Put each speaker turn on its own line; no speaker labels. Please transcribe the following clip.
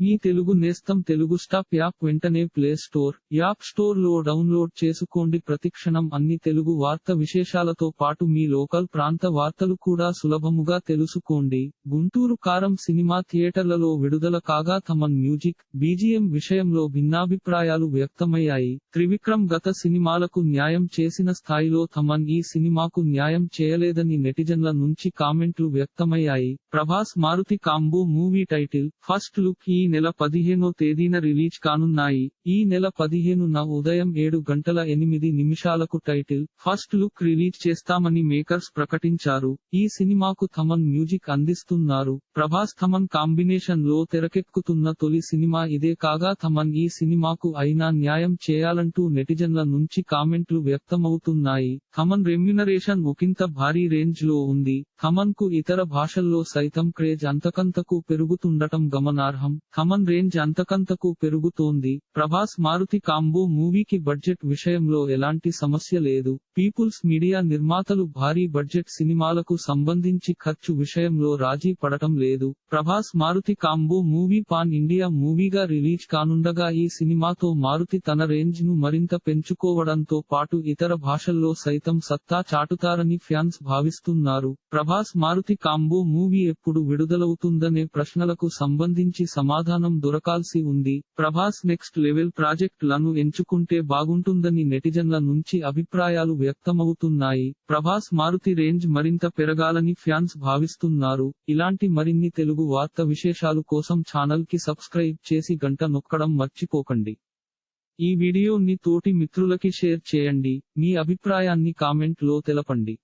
మీ తెలుగు నేస్తం Telugu stop app వెంటనే play store app స్టోర్లో డౌన్లోడ్ చేసుకోండి. ప్రతిక్షణం అన్ని తెలుగు వార్త విశేషాలతో పాటు మీ లోకల్ ప్రాంత వార్తలు కూడా సులభముగా తెలుసుకోండి. గుంటూరు కారం సినిమా థియేటర్లలో విడుదల కాగా తమన్ మ్యూజిక్ బీజిఎం విషయంలో భిన్నాభిప్రాయాలు వ్యక్తమయ్యాయి. త్రివిక్రమ్ గత సినిమాలకు న్యాయం చేసిన స్థాయిలో తమన్ ఈ సినిమాకు న్యాయం చేయలేదని నెటిజన్ల నుంచి కామెంట్లు వ్యక్తమయ్యాయి. Prabhas Maruthi combo movie title first look ఈ నెల పదిహేనో తేదీన రిలీజ్ కానున్నాయి. ఈ నెల పదిహేనున ఉదయం ఏడు గంటల ఎనిమిది నిమిషాలకు టైటిల్ ఫస్ట్ లుక్ రిలీజ్ చేస్తామని మేకర్స్ ప్రకటించారు. ఈ సినిమాకు థమన్ మ్యూజిక్ అందిస్తున్నారు. ప్రభాస్ థమన్ కాంబినేషన్లో తెరకెక్కుతున్న తొలి సినిమా ఇదే కాగా థమన్ ఈ సినిమాకు అయినా న్యాయం చేయాలంటూ నెటిజన్ల నుంచి కామెంట్లు వ్యక్తమవుతున్నాయి. థమన్ రెమ్యునరేషన్ ఒకంత భారీ రేంజ్లో ఉంది. థమన్కు ఇతర భాషల్లో సైతం క్రేజ్ అంతకంతకు పెరుగుతుండటం గమనార్హం. థమన్ రేంజ్ అంతకంతకు పెరుగుతోంది. ప్రభాస్ మారుతి కాంబో మూవీకి బడ్జెట్ విషయంలో ఎలాంటి సమస్య లేదు. పీపుల్స్ మీడియా నిర్మాతలు భారీ బడ్జెట్ సినిమాలకు సంబంధించి ఖర్చు విషయంలో రాజీ పడటం లేదు. Prabhas Maruthi combo movie pan India మూవీగా release కానుండగా ఈ సినిమాతో మారుతి తన రేంజ్ను మరింత పెంచుకోవడంతో పాటు ఇతర భాషల్లో సైతం సత్తా చాటుతారని ఫ్యాన్స్ భావిస్తున్నారు. ప్రభాస్ మారుతి కాంబో మూవీ ఎప్పుడు విడుదలవుతుందనే ప్రశ్నలకు సంబంధించి సమాధానం దొరకాల్సి ఉంది. ప్రభాస్ నెక్స్ట్ లెవెల్ ప్రాజెక్ట్లను ఎంచుకుంటే బాగుంటుందని నెటిజన్ల నుంచి అభిప్రాయాలు వ్యక్తమవుతున్నాయి. ప్రభాస్ మారుతి రేంజ్ మరింత పెరగాలని ఫ్యాన్స్ భావిస్తున్నారు. ఇలాంటి మరిన్ని తెలుగు వార్త విశేషాలు కోసం ఛానల్కి సబ్స్క్రైబ్ చేసి గంట నొక్కడం మర్చిపోకండి. ఈ వీడియోని తోటి మిత్రులకి షేర్ చేయండి. మీ అభిప్రాయాన్ని కామెంట్లో తెలపండి.